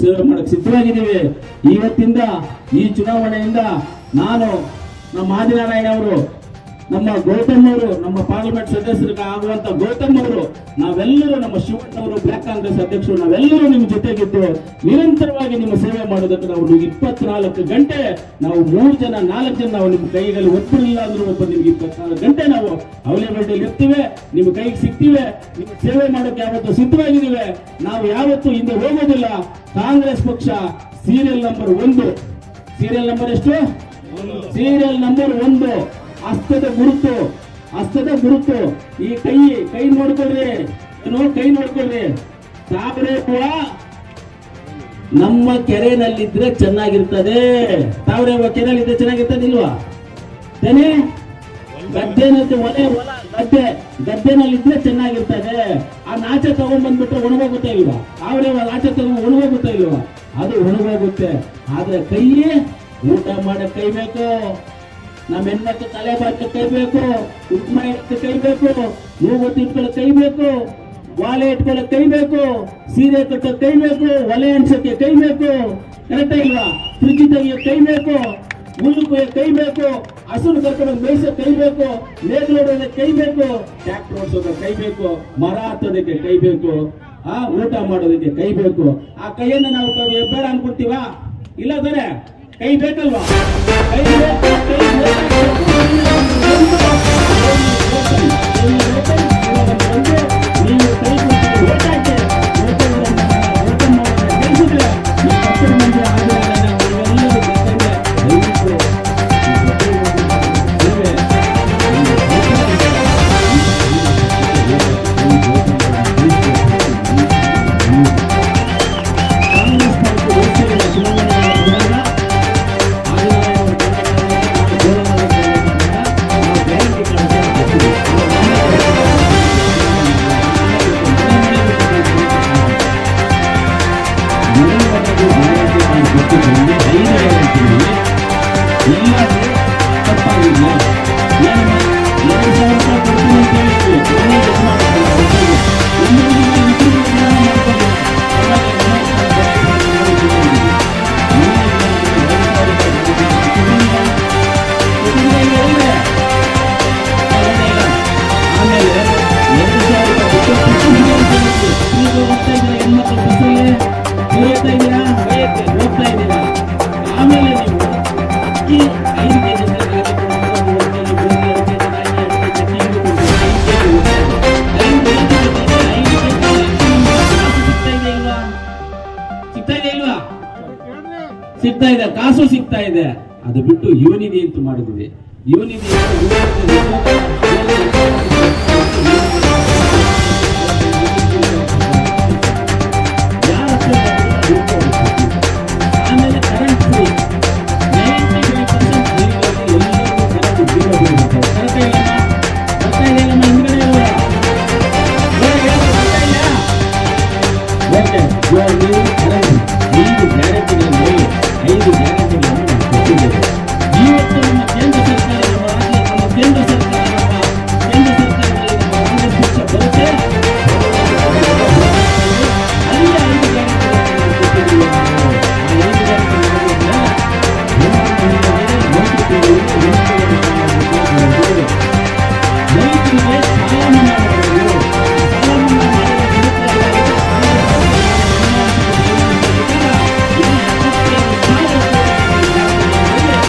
ಸೇವೆ ಮಾಡಕ್ ಸಿದ್ಧವಾಗಿದ್ದೀವಿ ಇವತ್ತಿಂದ ಈ ಚುನಾವಣೆಯಿಂದ ನಾನು ನಮ್ಮ ಆದಿನಾರಾಯಣ ಅವರು ನಮ್ಮ ಗೌತಮ್ ಅವರು, ನಮ್ಮ ಪಾರ್ಲಿಮೆಂಟ್ ಸದಸ್ಯರು ಆಗುವಂತ ಗೌತಮ್ ಅವರು, ನಾವೆಲ್ಲರೂ ನಮ್ಮ ಶಿವಣ್ಣವರು ಬ್ಲಾಕ್ ಕಾಂಗ್ರೆಸ್ ಅಧ್ಯಕ್ಷರು, ನಾವೆಲ್ಲರೂ ನಿಮ್ಮ ಜೊತೆಗಿದ್ದು, ನಿರಂತರವಾಗಿ ನಿಮ್ಮ ಸೇವೆ ಮಾಡೋದಕ್ಕೆ ನಾವು ಇಪ್ಪತ್ನಾಲ್ಕು ಗಂಟೆ, ನಾವು ಮೂರು ಜನ, ನಾಲ್ಕು ಜನ ನಾವು ನಿಮ್ಮ ಕೈಗಳಲ್ಲಿ ಒಪ್ಪಿರಲಿಲ್ಲ ಅಂದ್ರೂ ಒಬ್ಬ ನಿಮ್ಗೆ ಇಪ್ಪತ್ನಾಲ್ಕು ಗಂಟೆ ನಾವು ಅವೈಲೇಬಿಲಿಟಿಯಲ್ಲಿ ಇರ್ತೀವಿ, ನಿಮ್ಮ ಕೈಗೆ ಸಿಗ್ತೀವಿ, ನಿಮ್ಮ ಸೇವೆ ಮಾಡೋಕೆ ಯಾವತ್ತು ಸಿದ್ಧವಾಗಿದ್ದೀವಿ. ನಾವು ಯಾವತ್ತೂ ಹಿಂದೆ ಹೋಗೋದಿಲ್ಲ. ಕಾಂಗ್ರೆಸ್ ಪಕ್ಷ ಸೀರಿಯಲ್ ನಂಬರ್ ಒಂದು. ಸೀರಿಯಲ್ ನಂಬರ್ ಎಷ್ಟು? ಸೀರಿಯಲ್ ನಂಬರ್ ಒಂದು. ಹಸ್ತದ ಗುರುತು ಹಸ್ತದ ಗುರುತು ಈ ಕೈ ಕೈ ನೋಡ್ಕೊಳ್ರಿ. ಕೈ ನೋಡ್ಕೊಳ್ರಿ. ತಾಮ್ರೆ ಹೂವ ನಮ್ಮ ಕೆರೆನಲ್ಲಿದ್ರೆ ಚೆನ್ನಾಗಿರ್ತದೆ. ತಾವ್ರೆ ಕೆರೆಯಲ್ಲಿದ್ರೆ ಚೆನ್ನಾಗಿರ್ತದೆ ಇಲ್ವಾ? ತಾನೇ ಗದ್ದೆನಲ್ಲಿ ಒಲೆ ಹೊಲ ಗದ್ದೆ, ಗದ್ದೆನಲ್ಲಿದ್ರೆ ಚೆನ್ನಾಗಿರ್ತದೆ. ಆ ನಾಚೆ ತಗೊಂಡ್ ಬಂದ್ಬಿಟ್ರೆ ಒಣಗೋಗುತ್ತೆ ಇಲ್ವಾ? ಹೂವ ನಾಚೆ ತಗೊಂಡ್ ಒಣಗೋಗುತ್ತೆ ಇಲ್ವಾ? ಅದು ಒಣಗೋಗುತ್ತೆ. ಆದ್ರೆ ಕೈಯೇ ಊಟ ಮಾಡಕ್ ಕೈ ಬೇಕು. ನಮ್ಮ ಹೆಣ್ಮಕ್ಳು ತಲೆ ಬಾಚ ಕೈ ಬೇಕು ಕುಂಕುಮ ಇಡಕ್ಕೆ ಕೈ ಬೇಕು ಮೂವತ್ತು ಇಟ್ಕೊಳ್ಳೋ ಕೈ ಬೇಕು ವಾಲೆ ಇಟ್ಕೊಳ್ಳೋ ಕೈ ಬೇಕು ಸೀರೆ ಕಟ್ಟೋ ಕೈ ಬೇಕು ಒಲೆ ಕೈ ಬೇಕು ಕರೆಕ್ಟ್ ಇಲ್ವಾ? ಫ್ರಿಜ್ ತೆಗಿಯೋ ಕೈ ಬೇಕು ಹುಲ್ಲು ಕೊಯ್ಯೋ ಕೈ ಬೇಕು ಹಸುರು ಕರ್ಕೊಂಡು ಮೇಯ್ಸೋ ಕೈ ಬೇಕು ನೇಗ್ಲೋಡೋದಕ್ಕೆ ಕೈ ಬೇಕು ಟ್ಯಾಕ್ಟರ್ ಓಡಿಸೋದ ಕೈ ಬೇಕು ಮರ ಹತ್ತೋದಕ್ಕೆ ಕೈ ಬೇಕು ಆ ಊಟ ಮಾಡೋದಕ್ಕೆ ಕೈ ಬೇಕು ಆ ಕೈಯನ್ನ ನಾವು ಬೇಡ ಅನ್ಕೊಡ್ತೀವಾ ಇಲ್ಲ ತಾನೆ? ಕೈ ಬೇಕಲ್ವಾ ಕೈ ಬೇಕು, ಕೈ ಸಿಗ್ತಾ ಇದೆ ಕಾಸು ಸಿಗ್ತಾ ಇದೆ. ಅದು ಬಿಟ್ಟು ಇವನಿಗೆ ಅಂತ ಮಾಡಿದ್ವಿ ಇವನಿಗೆ